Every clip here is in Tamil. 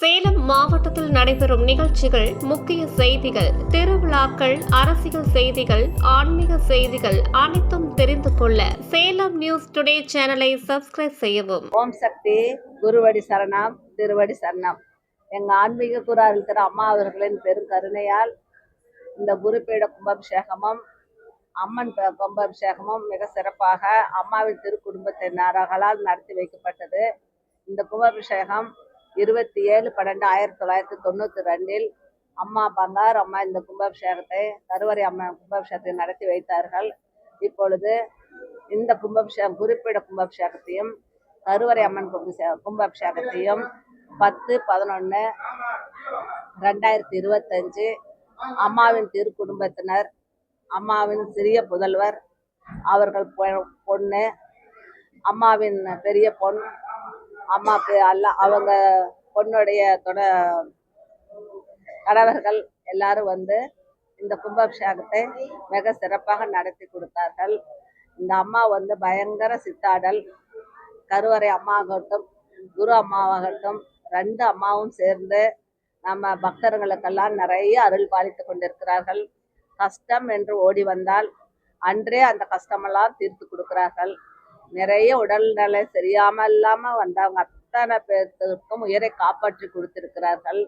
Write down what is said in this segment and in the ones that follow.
சேலம் மாவட்டத்தில் நடைபெறும் நிகழ்ச்சிகள் முக்கிய செய்திகள் திருவிழாக்கள் அரசியல் செய்திகள் ஆன்மீக செய்திகள் அனைத்தும் தெரிந்து கொள்ள சேலம் நியூஸ் டுடே சேனலை சப்ஸ்கிரைப் செய்யவும். ஓம் சக்தி குருவடி சரணம் திருவடி சரணம். எங்க ஆன்மீக குராரில் இருக்கிற அம்மா அவர்களின் பெரும் கருணையால் இந்த குருபீட கும்பாபிஷேகமும் அம்மன் கும்பாபிஷேகமும் மிக சிறப்பாக அம்மாவின் திருக்குடும்பத்தினர்களால் நடத்தி வைக்கப்பட்டது. இந்த கும்பாபிஷேகம் இருபத்தி ஏழு பன்னெண்டு ஆயிரத்தி தொள்ளாயிரத்தி தொண்ணூற்றி ரெண்டில் அம்மா பங்கார் அம்மா இந்த கும்பாபிஷேகத்தை கருவறை அம்மன் கும்பாபிஷேகத்தை நடத்தி வைத்தார்கள். இப்பொழுது இந்த கும்பாபிஷேகம் குறிப்பிட கும்பாபிஷேகத்தையும் கருவறை அம்மன் கும்பாபிஷே- கும்பாபிஷேகத்தையும் பத்து பதினொன்று ரெண்டாயிரத்தி இருபத்தஞ்சு அம்மாவின் திருக்குடும்பத்தினர் அம்மாவின் சிறிய புதல்வர் அவர்கள் பொ- பொண்ணு அம்மாவின் பெரிய பொண் அம்மாக்கு எல்லாம் அவங்க பொண்ணுடைய தொட கணவர்கள் எல்லாரும் வந்து இந்த கும்பாபிஷேகத்தை மிக சிறப்பாக நடத்தி கொடுத்தார்கள். இந்த அம்மா வந்து பயங்கர சித்தாடல். கருவறை அம்மாவாகட்டும் குரு அம்மாவாகட்டும் ரெண்டு அம்மாவும் சேர்ந்து நம்ம பக்தர்களுக்கெல்லாம் நிறைய அருள் பாலித்து கொண்டிருக்கிறார்கள். கஷ்டம் என்று ஓடி வந்தால் அன்றே அந்த கஷ்டமெல்லாம் தீர்த்து கொடுக்கிறார்கள். நிறைய உடல்நிலை சரியாம இல்லாம வந்தவங்க அத்தனை பேர்த்துக்கும் உயிரை காப்பாற்றி கொடுத்திருக்கிறார்கள்.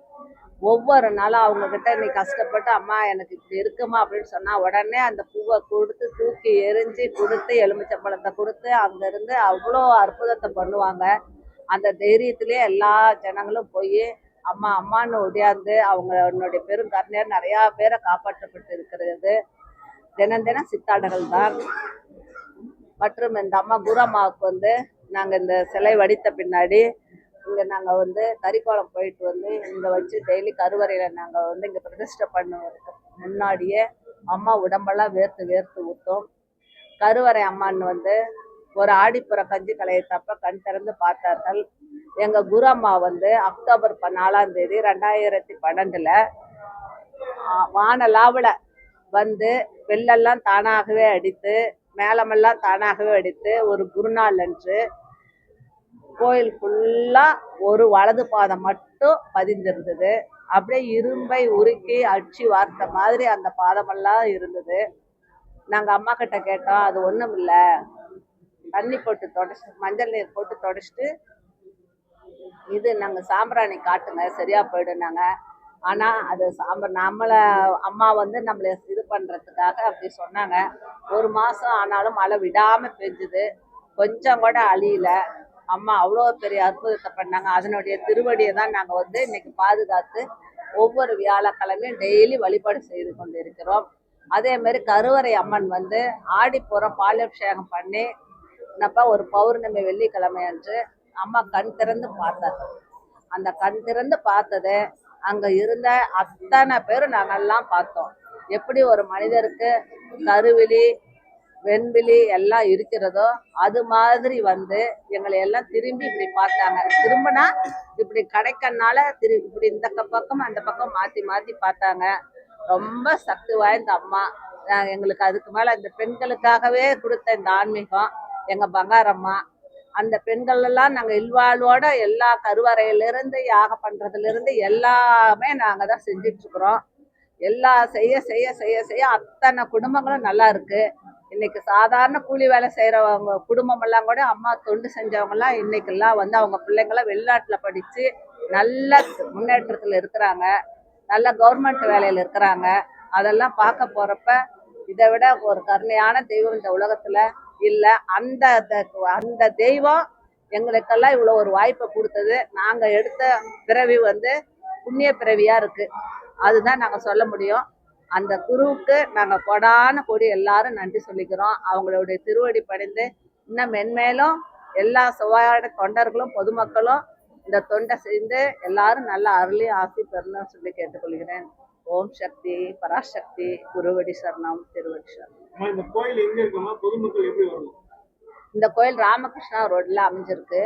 ஒவ்வொரு நாளும் அவங்க கிட்ட நீ கஷ்டப்பட்டு அம்மா எனக்கு இப்படி இருக்குமா? அப்படின்னு சொன்னா உடனே அந்த பூவை கொடுத்து தூக்கி எரிஞ்சு கொடுத்து எலுமிச்சம்பழத்தை கொடுத்து அங்கேருந்து அவ்வளோ அற்புதத்தை பண்ணுவாங்க. அந்த தைரியத்திலே எல்லா ஜனங்களும் போய் அம்மா அம்மான்னு ஒடியாந்து அவங்க என்னுடைய பெரும் கருணையர் நிறையா பேரை காப்பாற்றப்பட்டு இருக்கிறது தினம் தினம் சித்தாடுகள் தான். மற்றும் இந்த அம்மா குரு அம்மாவுக்கு வந்து நாங்கள் இந்த சிலை வடித்த பின்னாடி இங்கே நாங்கள் வந்து கறிக்கோளம் போயிட்டு வந்து இங்கே வச்சு டெய்லி கருவறையில் நாங்கள் வந்து இங்கே பிரதிஷ்டை பண்ணுவதுக்கு முன்னாடியே அம்மா உடம்பெல்லாம் வேர்த்து வேர்த்து ஊற்றும் கருவறை அம்மான்னு வந்து ஒரு ஆடிப்புற கஞ்சி கலையத்தப்ப கண் திறந்து பார்த்தார்கள். எங்கள் குரு அம்மா வந்து அக்டோபர் ப- நாலாம் தேதி ரெண்டாயிரத்தி பன்னெண்டில் வானலாவில் வந்து வெள்ளெல்லாம் தானாகவே அடித்து மேளமெல்லாம் தானாகவே அடித்து ஒரு குருநாள் அன்று கோயில் ஃபுல்லாக ஒரு வலது பாதம் மட்டும் பதிந்திருந்தது. அப்படியே இரும்பை உருக்கி அடிச்சு வார்த்த மாதிரி அந்த பாதமெல்லாம் இருந்தது. நாங்கள் அம்மா கிட்ட கேட்டோம் அது ஒன்றும் இல்லை. தண்ணி போட்டு தொடச்சி மஞ்சள் நீர் போட்டு தொடச்சிட்டு இது நாங்கள் சாம்பிராணி காட்டுங்க சரியா போயிடுனாங்க ஆனால் அது சாம்பார் நம்மளை அம்மா வந்து நம்மளை இது பண்ணுறதுக்காக அப்படி சொன்னாங்க. ஒரு மாதம் ஆனாலும் மழை விடாமல் பெஞ்சுது. கொஞ்சம் கூட அழியல. அம்மா அவ்வளோ பெரிய அற்புதத்தை பண்ணாங்க. அதனுடைய திருவடியை தான் நாங்கள் வந்து இன்னைக்கு பாதுகாத்து ஒவ்வொரு வியாழக்கிழமையும் டெய்லி வழிபாடு செய்து கொண்டு இருக்கிறோம் அதே மாதிரி கருவறை அம்மன் வந்து ஆடிப்புறம் பாலாபிஷேகம் பண்ணி என்னப்பா ஒரு பௌர்ணமி வெள்ளிக்கிழமை அன்று அம்மா கண் திறந்து பார்த்தாங்க. அந்த கண் திறந்து பார்த்தது அங்க இருந்த அத்தனை பேரும் நாங்கெல்லாம் பார்த்தோம். எப்படி ஒரு மனிதருக்கு கருவிழி வெண்விழி எல்லாம் இருக்கிறதோ அது மாதிரி வந்து எங்களை எல்லாம் திரும்பி இப்படி பார்த்தாங்க. திரும்பினா இப்படி கிடைக்கனால திரு இப்படி இந்த பக்கம் அந்த பக்கம் மாத்தி மாத்தி பார்த்தாங்க. ரொம்ப சக்தி வாய்ந்த அம்மா. எங்களுக்கு அதுக்கு மேல இந்த பெண்களுக்காகவே கொடுத்த இந்த ஆன்மீகம் எங்க பங்காரம்மா அந்த பெண்கள் எல்லாம் நாங்க இல்வாழ்வோட எல்லா கருவறையிலிருந்து யாக யாகம் பண்றதுல இருந்து எல்லாமே நாங்க தான் செஞ்சுட்டு இருக்கிறோம் எல்லா செய்ய செய்ய செய்ய செய்ய அத்தனை குடும்பங்களும் நல்லா இருக்கு. இன்னைக்கு சாதாரண கூலி வேலை செய்யறவங்க குடும்பம் எல்லாம் கூட அம்மா தொண்டு செஞ்சவங்க எல்லாம் இன்னைக்கெல்லாம் வந்து அவங்க பிள்ளைங்களாம் வெளிநாட்டுல படிச்சு நல்ல முன்னேற்றத்துல இருக்கிறாங்க. நல்ல கவர்மெண்ட் வேலையில இருக்கிறாங்க. அதெல்லாம் பார்க்க போறப்ப இதை விட ஒரு கருணையான தெய்வம் இந்த உலகத்துல. இல்ல அந்த அந்த தெய்வம் எங்களுக்கெல்லாம் இவ்வளவு ஒரு வாய்ப்பை கொடுத்தது. நாங்க எடுத்த பிறவி வந்து புண்ணிய பிறவியா இருக்கு. அதுதான் நாங்க சொல்ல முடியும். அந்த குருவுக்கு நாங்க கொடான கொடி எல்லாரும் நன்றி சொல்லிக்கிறோம். அவங்களுடைய திருவடி படைந்து இன்னும் மென்மேலும் எல்லா சுவையான தொண்டர்களும் பொதுமக்களும் இந்த தொண்டை செய்து எல்லாரும் நல்ல அருளி ஆசி பெறணும்னு சொல்லி கேட்டுக்கொள்கிறேன். ஓம் சக்தி பராசக்தி குருவடி சரணம் திருவடி சரணம். இந்த கோயில் எங்க இருக்குமா பொதுமக்கள் எப்படி வரணும்? இந்த கோயில் ராமகிருஷ்ணா ரோட்ல அமைஞ்சிருக்கு.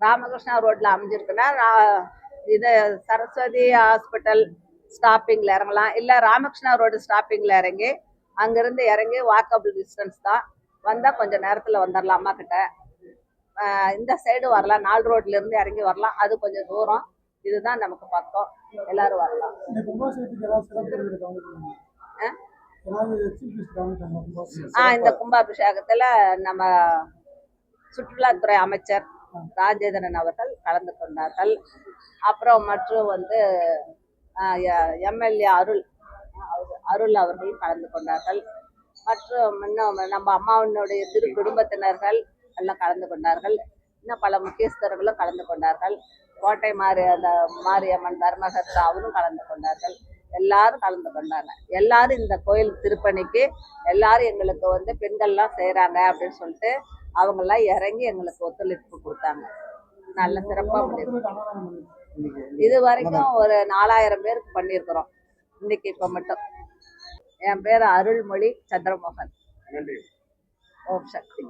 ராமகிருஷ்ணா ரோட்ல அமைஞ்சிருக்குன்னா இது சரஸ்வதி ஹாஸ்பிட்டல் ஸ்டாப்பிங்ல இறங்கலாம். இல்ல ராமகிருஷ்ணா ரோடு ஸ்டாப்பிங்ல இறங்கி அங்கிருந்து இறங்கி வாக்கபிள் டிஸ்டன்ஸ் தான். வந்தா கொஞ்ச நேரத்துல வந்துடலாம் அம்மா கிட்ட இந்த சைடு வரலாம். நாலு ரோட்ல இருந்து இறங்கி வரலாம். அது கொஞ்சம் தூரம். இதுதான் நமக்கு பக்கம். எல்லாரும் வரலாம். ஆ? இந்த கும்பாபிஷேகத்துல நம்ம சுற்றுலாத்துறை அமைச்சர் ராஜேந்திரன் அவர்கள் கலந்து கொண்டார்கள். அப்புறம் மற்றும் வந்து எம்எல்ஏ அருள் அருள் அவர்கள் கலந்து கொண்டார்கள். மற்றும் இன்னும் நம்ம அம்மாவினுடைய திரு குடும்பத்தினர்கள் எல்லாம் கலந்து கொண்டார்கள். இன்னும் பல முக்கியஸ்தர்களும் கலந்து கொண்டார்கள். கோட்டை மாரி அந்த மாரியம்மன் தர்மகர்த்தா அவரும் கலந்து கொண்டார்கள். எல்லாரும் கலந்து கொண்டாங்க. எல்லாரும் இந்த கோயில் திருப்பணிக்கு எல்லாரும் எங்களுக்கு வந்து பெண்கள்லாம் செய்கிறாங்க அப்படின்னு சொல்லிட்டு அவங்கெல்லாம் இறங்கி எங்களுக்கு ஒத்துழைப்பு கொடுத்தாங்க. நல்ல சிறப்பாக முடியும். இது வரைக்கும் ஒரு நாலாயிரம் பேருக்கு பண்ணியிருக்கிறோம். இன்னைக்கு இப்போ மட்டும். என் பேர் அருள்மொழி சந்திரமோகன். ஓம் சக்தி.